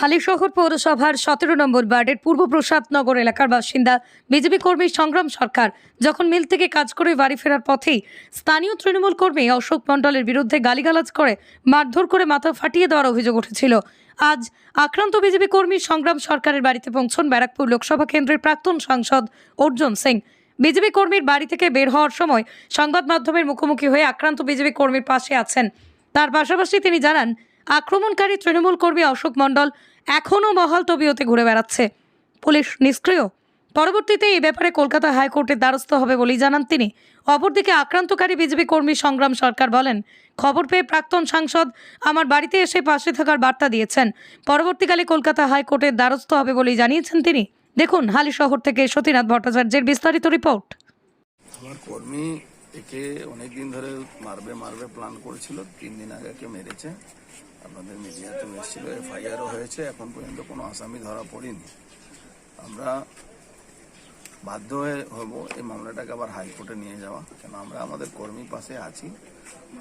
হালিশহর পৌরসভার সতেরো নম্বর ওয়ার্ডের পূর্ব প্রসাদনগর এলাকার বাসিন্দা বিজেপি কর্মী সংগ্রাম সরকার যখন মিল থেকে কাজ করে বাড়ি ফেরার পথেই স্থানীয় তৃণমূল কর্মী অশোক মণ্ডলের বিরুদ্ধে গালিগালাজ করে, মারধর করে মাথা ফাটিয়ে দেওয়ার অভিযোগ উঠেছিল। আজ আক্রান্ত বিজেপি কর্মী সংগ্রাম সরকারের বাড়িতে পৌঁছন ব্যারাকপুর লোকসভা কেন্দ্রের প্রাক্তন সাংসদ অর্জুন সিং। বিজেপি কর্মীর বাড়ি থেকে বের হওয়ার সময় সংবাদ মাধ্যমের মুখোমুখি হয়ে আক্রান্ত বিজেপি কর্মীর পাশে আছেন। তার পাশাপাশি তিনি জানান আক্রমণকারী তৃণমূল কর্মী অশোক মণ্ডল এখনও মহল তবিয়তে ঘুরে বেড়াচ্ছে। পুলিশ নিষ্ক্রিয়। পরবর্তীতে এই ব্যাপারে কলকাতা হাইকোর্টের দ্বারস্থ হবে বলেই জানান তিনি। অপরদিকে আক্রান্তকারী বিজেপি কর্মী সংগ্রাম সরকার বলেন, খবর পেয়ে প্রাক্তন সাংসদ আমার বাড়িতে এসে পাশে থাকার বার্তা দিয়েছেন। পরবর্তীকালে কলকাতা হাইকোর্টের দ্বারস্থ হবে বলেই জানিয়েছেন তিনি। দেখুন হালি শহর থেকে সতীনাথ ভট্টাচার্যের বিস্তারিত রিপোর্ট। আমার কর্মী একে অনেক দিন ধরে মারবে মারবে, প্ল্যান করেছিল। তিন দিন আগে মেরেছে। আপনাদের মিডিয়াতে এসেছিল, এফআইআরও হয়েছে, এখন পর্যন্ত কোনো আসামি ধরা পড়েনি। আমরা বাধ্য হয়ে হব এই মামলাটাকে আবার হাইকোর্টে নিয়ে যাওয়া, কেন আমরা আমাদের কর্মী পাশে আছি।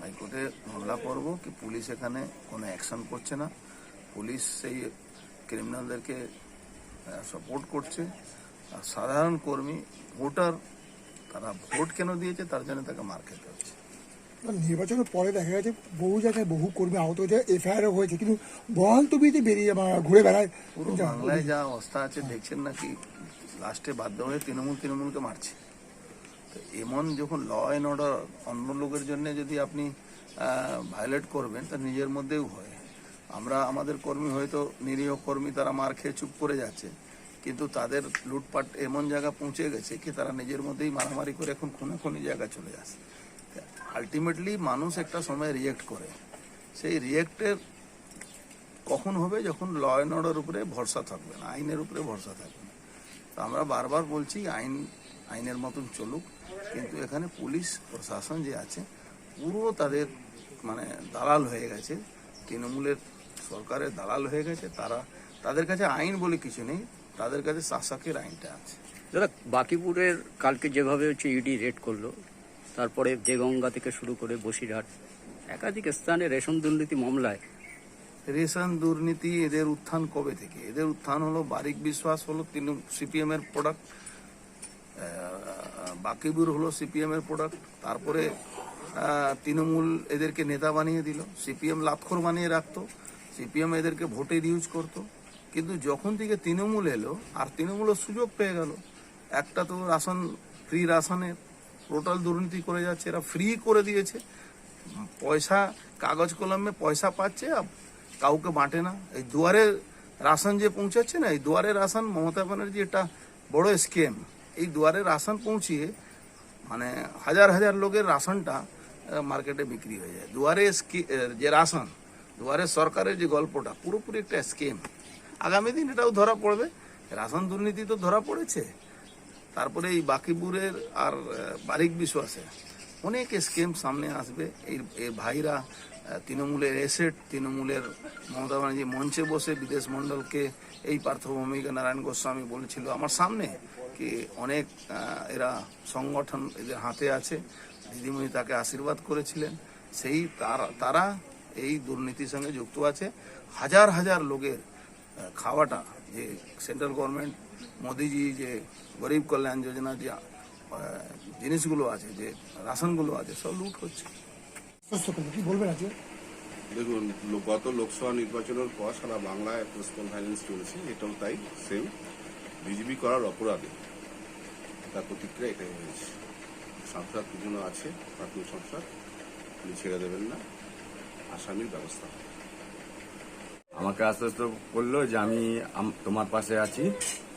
হাইকোর্টে মামলা করব কি পুলিশ এখানে কোনো অ্যাকশন করছে না। পুলিশ সেই ক্রিমিনালদেরকে সাপোর্ট করছে। আর সাধারণ কর্মী, ভোটার, তারা ভোট কেন দিয়েছে তার জন্য তাকে মার খেতে হচ্ছে নির্বাচনের পরে দেখা গেছে বহু জায়গায় বহু কর্মী আহত হয়েছে এফআইআরও হয়েছে কিন্তু বহাল তবিতে বেরিয়ে বা ঘুরে বেড়ায়। পুরো বাংলায় যা অবস্থা আছে দেখছেন নাকি? লাস্টে বাধ্য হয়ে তৃণমূল তৃণমূলকে মারছে। তো এমন যখন ল অ্যান্ড অর্ডার অন্য লোকের জন্য যদি আপনি ভায়োলেট করবেন তা নিজের মধ্যেও হয়। আমরা আমাদের কর্মী হয়তো নিরীহ কর্মী তারা মার খেয়ে চুপ করে যাচ্ছে। কিন্তু তাদের লুটপাট এমন জায়গা পৌঁছে গেছে কি তারা নিজের মধ্যেই মারামারি করে এখন খুনাখুনি জায়গা চলে যাচ্ছে। আলটিমেটলি মানুষ একটা সময় রিয়েক্ট করে। সেই রিয়েক্টের কখন হবে? যখন ল অ্যান্ড অর্ডার উপরে ভরসা থাকবে না, আইনের উপরে ভরসা থাকবে না। তো আমরা বারবার বলছি, আইন, আইনের মতন চলুক, কিন্তু এখানে পুলিশ, প্রশাসন যে আছে, পুরো তাদের মানে দালাল হয়ে গেছে। তৃণমূলের সরকারের দালাল হয়ে গেছে, তারা, তাদের কাছে আইন বলে কিছু নেই, তাদের কাছে শাসকের আইনটা আছে। দাদা, বাকিপুরের কালকে যেভাবে হচ্ছে ইডি রেড করল তারপরে দেগঙ্গা থেকে শুরু করে বসিরহাট, একাধিক স্থানে রেশন দুর্নীতি মামলায়। রেশন দুর্নীতি এদের উত্থান কবে থেকে? এদের উত্থান হলো বারিক বিশ্বাস হলো সিপিএম এর প্রোডাক্ট বাকিবুর হলো সিপিএম এর প্রোডাক্ট তারপরে তৃণমূল এদেরকে নেতা বানিয়ে দিল, সিপিএম লাক্ষর বানিয়ে রাখতো, সিপিএম এদেরকে ভোটের ইউজ করতো। কিন্তু যখন থেকে তৃণমূল এলো, আর তৃণমূলও সুযোগ পেয়ে গেল, একটা তো রাশন ফ্রি রাশনের টোটাল দুর্নীতি করে যাচ্ছে, এরা ফ্রি করে দিয়েছে। পয়সা, কাগজ কলমে পয়সা পাচ্ছে আর কাউকে বাঁটে না। এই দুয়ারে রাশন যে পৌঁছাচ্ছে না, এই দুয়ারে রাশন মমতা ব্যানার্জি একটা বড় স্কেম এই দুয়ারে রাশন পৌঁছিয়ে মানে হাজার হাজার লোকের রাশনটা মার্কেটে বিক্রি হয়ে যায়। দুয়ারে যে রাশন দুয়ারে সরকারের যে গল্পটা, পুরোপুরি একটা স্কেম আগামী দিন এটাও ধরা পড়বে। রাশন দুর্নীতি তো ধরা পড়েছে। তারপরে এই বাকিপুরের আর বারিক বিশ্বাসে অনেক স্কিম সামনে আসবে। এই এই ভাইরা তৃণমূলের এসেট তৃণমূলের মমতা ব্যানার্জি মঞ্চে বসে বিদেশ মণ্ডলকে এই পার্থভূমিকা নারায়ণ গোস্বামী বলেছিল। আমার সামনে কি অনেক এরা সংগঠন এদের হাতে আছে। দিদিমণি তাকে আশীর্বাদ করেছিলেন। সেই তারা তারা এই দুর্নীতির সঙ্গে যুক্ত আছে। হাজার হাজার লোকের খাওয়াটা যে সেন্ট্রাল গভর্নমেন্ট মোদিজি যে গরিব কল্যাণ যোজনা যে জিনিসগুলো আছে যে রাশনগুলো আছে সব লুট হচ্ছে। কি বলবেন আজকে? দেখুন গত লোকসভা নির্বাচনের পর সারা বাংলায় পোস্টাল ভাইলেন্স চলেছে এটাও তাই সেম বিজেপি করার অপরাধে তার প্রতিক্রিয়া এটাই হয়েছে। সাংসদ দুজনও আছে প্রাথমিক সংসদ উনি ছেড়ে দেবেন না। আসামির ব্যবস্থা। আমাকে আশ্বস্ত করল যে আমি তোমার পাশে আছি।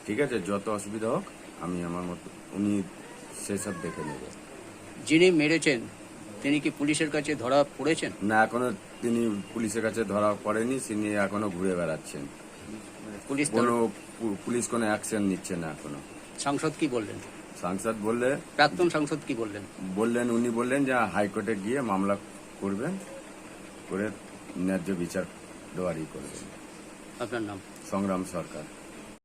ঠিক আছে যত অসুবিধা হোক আমি আমার মতো উনি সেসব দেখে নেব। যিনি মেরেছেন তিনি কি পুলিশের কাছে ধরা পড়েছেন? না এখনও তিনি পুলিশের কাছে ধরা পড়েনি তিনি এখনও ঘুরে বেড়াচ্ছেন। পুলিশ কোনো পুলিশ কোনো অ্যাকশন নিচ্ছে না এখনও। সাংসদ কি বললেন? সাংসদ বললে প্রাক্তন সাংসদ কি বললেন? বললেন উনি বললেন যে হাইকোর্টে গিয়ে মামলা করবেন করে ন্যায্য বিচার দেওয়ারই করবেন। আপনার নাম? সংগ্রাম সরকার।